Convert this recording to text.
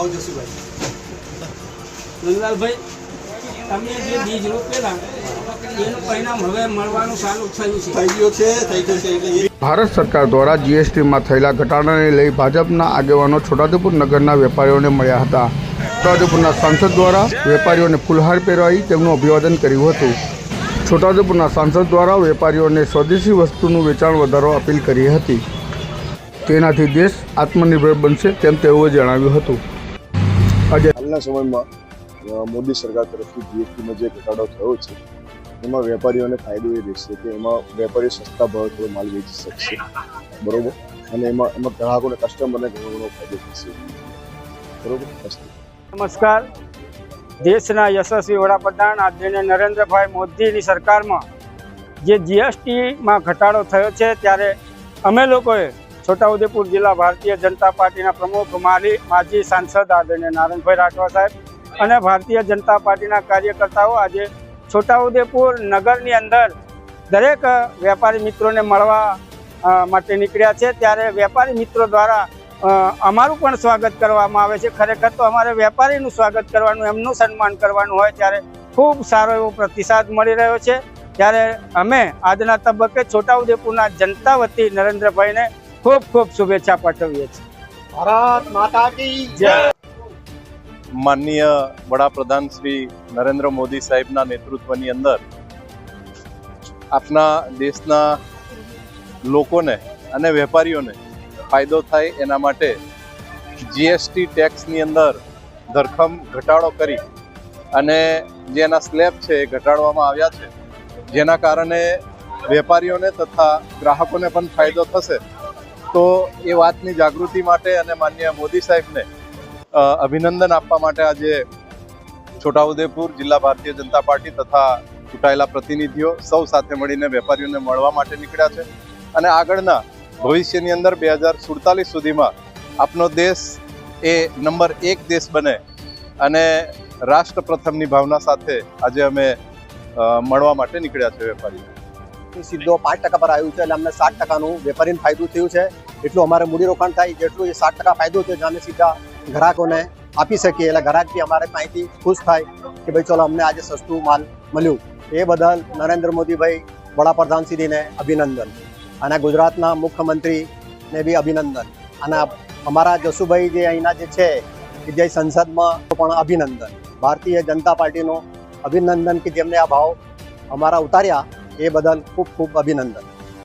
આવો જશુભાઈ નંદલાલભાઈ તમે જે બીજ રોપેલા એનું પરિણામ હવે મળવાનું ચાલુ થયું છે. થઈ ગયું છે થઈ ગયું છે એટલે ભારત સરકાર દ્વારા જીએસટીમાં થયેલા ઘટાડાને લઈ ભાજપના આગેવાનો છોટાઉદેપુર નગરના વેપારીઓને મળ્યા હતા. છોટાઉદેપુરના સાંસદ દ્વારા વેપારીઓને ફૂલહાર પહેરાવી તેમનું અભિવાદન કર્યું હતું. છોટાઉદેપુરના સાંસદ દ્વારા વેપારીઓને સ્વદેશી વસ્તુનું વેચાણ વધારવા અપીલ કરી હતી. તેનાથી દેશ આત્મનિર્ભર બનશે તેમ તેઓએ જણાવ્યું હતું. હાલના સમયમાં મોદી સરકાર તરફથી જીએસટીમાં જે ઘટાડો થયો છે, એમાં વેપારીઓને ફાયદો એ રહેશે કે એમાં વેપારીઓ સસ્તા ભાવે થોડો માલ વેચી શકશે. બરોબર? અને એમાં એમાં ગ્રાહકોને કસ્ટમરને ઘણો ઘણો ફાયદો થશે. બરોબર? નમસ્કાર. દેશના યશસ્વી વડાપ્રધાન આદરણીય નરેન્દ્રભાઈ મોદીની સરકારમાં જે જીએસટીમાં ઘટાડો થયો છે, ત્યારે અમે લોકોએ છોટાઉદેપુર જિલ્લા ભારતીય જનતા પાર્ટીના પ્રમુખ મારી માજી સાંસદ આદરણીય નારાયણભાઈ રાઠવા સાહેબ અને ભારતીય જનતા પાર્ટીના કાર્યકર્તાઓ આજે છોટાઉદેપુર નગરની અંદર દરેક વેપારી મિત્રોને મળવા માટે નીકળ્યા છે. ત્યારે વેપારી મિત્રો દ્વારા અમારું પણ સ્વાગત કરવામાં આવે છે. ખરેખર તો અમારે વેપારીનું સ્વાગત કરવાનું, એમનું સન્માન કરવાનું હોય ત્યારે ખૂબ સારો એવો પ્રતિસાદ મળી રહ્યો છે. ત્યારે અમે આજના તબક્કે છોટાઉદેપુરના જનતા વતી નરેન્દ્રભાઈને ખૂબ ખૂબ શુભેચ્છા પાઠવીએ છીએ. ભારત માતા કી જય. માનનીય વડાપ્રધાન શ્રી નરેન્દ્ર મોદી સાહેબના નેતૃત્વની અંદર આપના દેશના લોકોને અને વેપારીઓને ફાયદો થાય એના માટે જીએસટી ટેક્સની અંદર ધરખમ ઘટાડો કરી અને જે એના સ્લેબ છે એ ઘટાડવામાં આવ્યા છે. જેના કારણે વેપારીઓને તથા ગ્રાહકોને પણ ફાયદો થશે. તો એ વાતની જાગૃતિ માટે અને માન્ય મોદી સાહેબને અભિનંદન આપવા માટે આજે છોટાઉદેપુર જિલ્લા ભારતીય જનતા પાર્ટી તથા ચૂંટાયેલા પ્રતિનિધિઓ સૌ સાથે મળીને વેપારીઓને મળવા માટે નીકળ્યા છે. અને આગળના ભવિષ્યની અંદર બે હજાર સુડતાલીસ સુધીમાં આપનો દેશ એ નંબર એક દેશ બને અને રાષ્ટ્ર પ્રથમની ભાવના સાથે આજે અમે મળવા માટે નીકળ્યા છે વેપારીઓ. સીધો પાંચ ટકા પર આવ્યું છે એટલે અમને સાત ટકાનું વેપારીને ફાયદો થયું છે. એટલું અમારે મૂડીરોકાણ થાય, જેટલું એ સાત ટકા ફાયદો થયો અમે સીધા ગ્રાહકોને આપી શકીએ. એટલે ગ્રાહક બી અમારે અહીંથી ખુશ થાય કે ભાઈ ચલો અમને આજે સસ્તું માલ મળ્યું. એ બદલ નરેન્દ્ર મોદીભાઈ વડાપ્રધાન શ્રીને અભિનંદન. અને ગુજરાતના મુખ્યમંત્રીને બી અભિનંદન. અને અમારા જસુભાઈ જે અહીંના જે છે કે જે સંસદમાં પણ અભિનંદન. ભારતીય જનતા પાર્ટીનો અભિનંદન કે જેમને આ ભાવ અમારા ઉતાર્યા એ બદલ ખૂબ ખૂબ અભિનંદન.